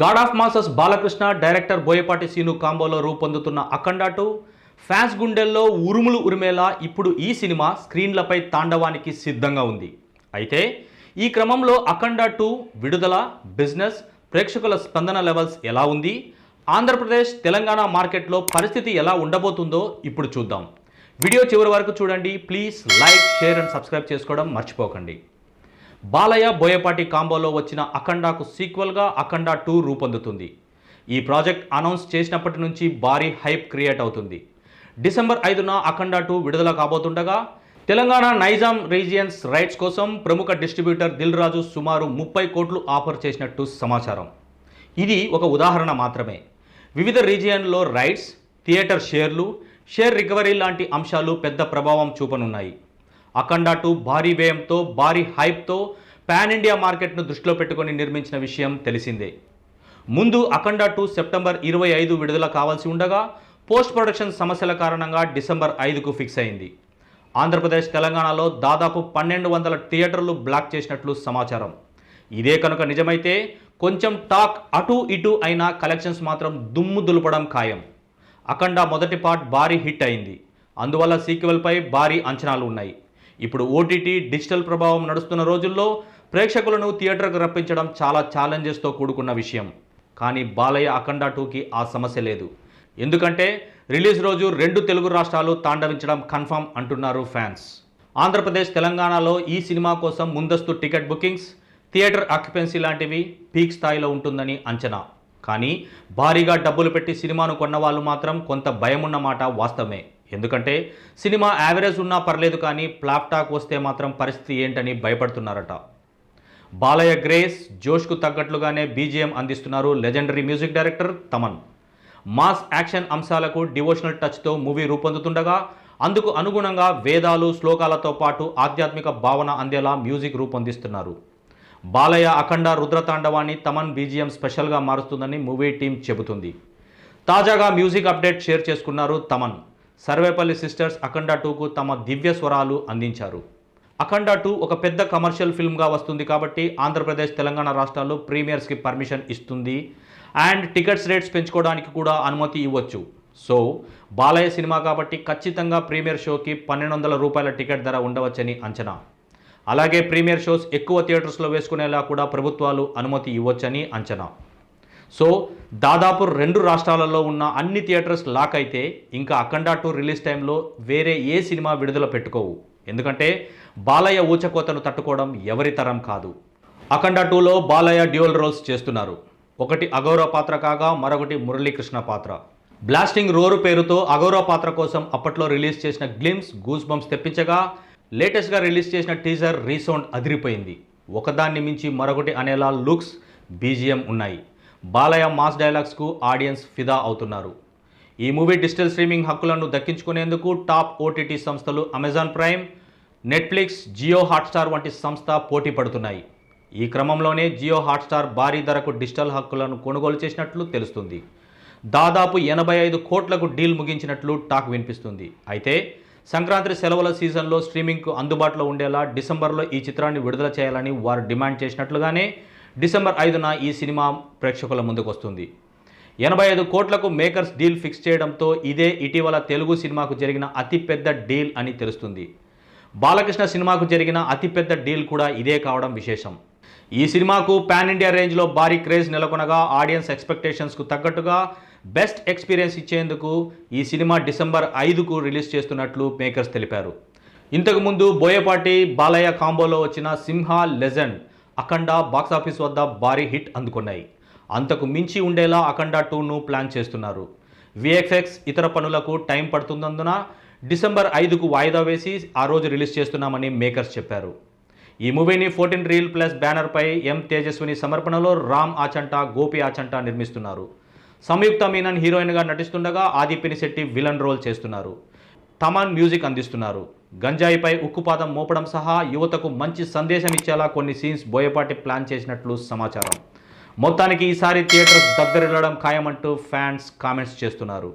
God of masses Balakrishna director Boyapati Seenu కాంబోలో రూపొందుతున్న అఖండ two fans గుండెల్లో ఉరుములు ఉరిమేలా ఇప్పుడు ఈ సినిమా స్క్రీన్లపై తాండవానికి సిద్ధంగా ఉంది. అయితే ఈ క్రమంలో అఖండ టూ విడుదల బిజినెస్ ప్రేక్షకుల స్పందన లెవెల్స్ ఎలా ఉంది? ఆంధ్రప్రదేశ్ తెలంగాణ మార్కెట్లో పరిస్థితి ఎలా ఉండబోతుందో ఇప్పుడు చూద్దాం. వీడియో చివరి వరకు చూడండి. Please like share and subscribe చేసుకోవడం మర్చిపోకండి. బాలయ్య బోయపాటి కాంబోలో వచ్చిన అఖండాకు సీక్వెల్గా అఖండ టూ రూపొందుతుంది. ఈ ప్రాజెక్ట్ అనౌన్స్ చేసినప్పటి నుంచి భారీ హైప్ క్రియేట్ అవుతుంది. డిసెంబర్ ఐదున అఖండ టూ విడుదల కాబోతుండగా తెలంగాణ నైజాం రీజియన్స్ రైట్స్ కోసం ప్రముఖ డిస్ట్రిబ్యూటర్ దిల్ రాజు సుమారు ముప్పై కోట్లు ఆఫర్ చేసినట్టు సమాచారం. ఇది ఒక ఉదాహరణ మాత్రమే. వివిధ రీజియన్లో రైట్స్ థియేటర్ షేర్లు షేర్ రికవరీ లాంటి అంశాలు పెద్ద ప్రభావం చూపనున్నాయి. అఖండ టూ భారీ వ్యయంతో భారీ హైప్తో పాన్ ఇండియా మార్కెట్ను దృష్టిలో పెట్టుకొని నిర్మించిన విషయం తెలిసిందే. ముందు అఖండ టూ సెప్టెంబర్ ఇరవై ఐదు విడుదల కావాల్సి ఉండగా పోస్ట్ ప్రొడక్షన్ సమస్యల కారణంగా డిసెంబర్ ఐదుకు ఫిక్స్ అయింది. ఆంధ్రప్రదేశ్ తెలంగాణలో దాదాపు పన్నెండు వందల థియేటర్లు బ్లాక్ చేసినట్లు సమాచారం. ఇదే కనుక నిజమైతే కొంచెం టాక్ అటు ఇటు అయినా కలెక్షన్స్ మాత్రం దుమ్ము దులపడం ఖాయం. అఖండ మొదటి పార్ట్ భారీ హిట్ అయింది. అందువల్ల సీక్వెల్పై భారీ అంచనాలు ఉన్నాయి. ఇప్పుడు ఓటీటీ డిజిటల్ ప్రభావం నడుస్తున్న రోజుల్లో ప్రేక్షకులను థియేటర్కు రప్పించడం చాలా ఛాలెంజెస్తో కూడుకున్న విషయం. కానీ బాలయ్య అఖండ టూకి ఆ సమస్య లేదు. ఎందుకంటే రిలీజ్ రోజు రెండు తెలుగు రాష్ట్రాలు తాండవించడం కన్ఫర్మ్ అంటున్నారు ఫ్యాన్స్. ఆంధ్రప్రదేశ్ తెలంగాణలో ఈ సినిమా కోసం ముందస్తు టికెట్ బుకింగ్స్ థియేటర్ ఆక్యుపెన్సీ లాంటివి పీక్ స్థాయిలో ఉంటుందని అంచనా. కానీ భారీగా డబ్బులు పెట్టి సినిమాను కొన్న వాళ్ళు మాత్రం కొంత భయమున్నమాట మాట వాస్తవమే. ఎందుకంటే సినిమా యావరేజ్ ఉన్నా పర్లేదు కానీ ప్లాప్ టాక్ వస్తే మాత్రం పరిస్థితి ఏంటని భయపడుతున్నారట. బాలయ్య గ్రేస్ జోష్కు తగ్గట్లుగానే బీజిఎం అందిస్తున్నారు legendary music director Thaman. Mass action అంశాలకు డివోషనల్ టచ్తో మూవీ రూపొందుతుండగా అందుకు అనుగుణంగా వేదాలు శ్లోకాలతో పాటు ఆధ్యాత్మిక భావన అందేలా మ్యూజిక్ రూపొందిస్తున్నారు. బాలయ్య అఖండ రుద్రతాండవాన్ని తమన్ బీజిఎం స్పెషల్గా మారుస్తుందని మూవీ టీం చెబుతుంది. తాజాగా మ్యూజిక్ అప్డేట్ షేర్ చేసుకున్నారు తమన్. సర్వేపల్లి సిస్టర్స్ అఖండ టూకు తమ దివ్య స్వరాలు అందించారు. అఖండ టూ ఒక పెద్ద కమర్షియల్ ఫిల్మ్గా వస్తుంది కాబట్టి ఆంధ్రప్రదేశ్ తెలంగాణ రాష్ట్రాల్లో ప్రీమియర్స్కి పర్మిషన్ ఇస్తుంది అండ్ టికెట్స్ రేట్స్ పెంచుకోవడానికి కూడా అనుమతి ఇవ్వచ్చు. సో బాలయ్య సినిమా కాబట్టి ఖచ్చితంగా ప్రీమియర్ షోకి పన్నెండు వందల రూపాయల టికెట్ ధర ఉండవచ్చని అంచనా. అలాగే ప్రీమియర్ షోస్ ఎక్కువ థియేటర్స్లో వేసుకునేలా కూడా ప్రభుత్వాలు అనుమతి ఇవ్వచ్చని అంచనా. సో దాదాపు రెండు రాష్ట్రాలలో ఉన్న అన్ని థియేటర్స్ లాక్ అయితే ఇంకా అఖండ టూ రిలీజ్ టైంలో వేరే ఏ సినిమా విడుదల పెట్టుకోవు. ఎందుకంటే బాలయ్య ఊచకోతను తట్టుకోవడం ఎవరి తరం కాదు. అఖండ టూలో బాలయ్య డ్యూయల్ రోల్స్ చేస్తున్నారు. ఒకటి అగౌరవ పాత్ర కాగా మరొకటి మురళీకృష్ణ పాత్ర. బ్లాస్టింగ్ రోరు పేరుతో అగౌరవ పాత్ర కోసం అప్పట్లో రిలీజ్ చేసిన గ్లిమ్స్ గూస్ బంప్స్ తెప్పించగా లేటెస్ట్గా రిలీజ్ చేసిన టీజర్ రీసౌండ్ అదిరిపోయింది. ఒకదాన్ని మించి మరొకటి అనేలా లుక్స్ బీజిఎం ఉన్నాయి. బాలయ్య మాస్ డైలాగ్స్కు ఆడియన్స్ ఫిదా అవుతున్నారు. ఈ మూవీ డిజిటల్ స్ట్రీమింగ్ హక్కులను దక్కించుకునేందుకు టాప్ ఓటీటీ సంస్థలు Amazon Prime Netflix Jio Hotstar వంటి సంస్థ పోటీ పడుతున్నాయి. ఈ క్రమంలోనే జియో హాట్స్టార్ భారీ ధరకు డిజిటల్ హక్కులను కొనుగోలు చేసినట్లు తెలుస్తుంది. దాదాపు ఎనభై ఐదు కోట్లకు డీల్ ముగించినట్లు టాక్ వినిపిస్తుంది. అయితే సంక్రాంతి సెలవుల సీజన్లో స్ట్రీమింగ్కు అందుబాటులో ఉండేలా డిసెంబర్లో ఈ చిత్రాన్ని విడుదల చేయాలని వారు డిమాండ్ చేసినట్లుగానే డిసెంబర్ ఐదున ఈ సినిమా ప్రేక్షకుల ముందుకు వస్తుంది. ఎనభై ఐదు కోట్లకు మేకర్స్ డీల్ ఫిక్స్ చేయడంతో ఇదే ఇటీవల తెలుగు సినిమాకు జరిగిన అతిపెద్ద డీల్ అని తెలుస్తుంది. బాలకృష్ణ సినిమాకు జరిగిన అతిపెద్ద డీల్ కూడా ఇదే కావడం విశేషం. ఈ సినిమాకు పాన్ ఇండియా రేంజ్లో భారీ క్రేజ్ నెలకొనగా ఆడియన్స్ ఎక్స్పెక్టేషన్స్కు తగ్గట్టుగా బెస్ట్ ఎక్స్పీరియన్స్ ఇచ్చేందుకు ఈ సినిమా డిసెంబర్ ఐదుకు రిలీజ్ చేస్తున్నట్లు మేకర్స్ తెలిపారు. ఇంతకుముందు బోయపాటి బాలయ్య కాంబోలో వచ్చిన సింహ లెజెండ్ అఖండ బాక్సాఫీస్ వద్ద భారీ హిట్ అందుకున్నాయి. అంతకు మించి ఉండేలా అఖండ టూను ప్లాన్ చేస్తున్నారు. విఎఫ్ఎక్స్ ఇతర పనులకు టైం పడుతున్నందున డిసెంబర్ ఐదుకు వాయిదా వేసి ఆ రోజు రిలీజ్ చేస్తున్నామని మేకర్స్ చెప్పారు. ఈ మూవీని ఫోర్టీన్ రీల్ ప్లస్ బ్యానర్పై ఎం తేజస్విని సమర్పణలో రామ్ ఆచంట గోపి ఆచంట నిర్మిస్తున్నారు. సంయుక్త మీనన్ హీరోయిన్గా నటిస్తుండగా ఆదిపినిశెట్టి విలన్ రోల్ చేస్తున్నారు. తమన్ మ్యూజిక్ అందిస్తున్నారు. గంజాయిపై ఉక్కుపాదం మోపడం సహా యువతకు మంచి సందేశం ఇచ్చేలా కొన్ని సీన్స్ బోయపాటి ప్లాన్ చేసినట్లు సమాచారం. మొత్తానికి ఈసారి థియేటర్స్ దగ్గరెళ్ళడం ఖాయమంటూ ఫ్యాన్స్ కామెంట్స్ చేస్తున్నారు.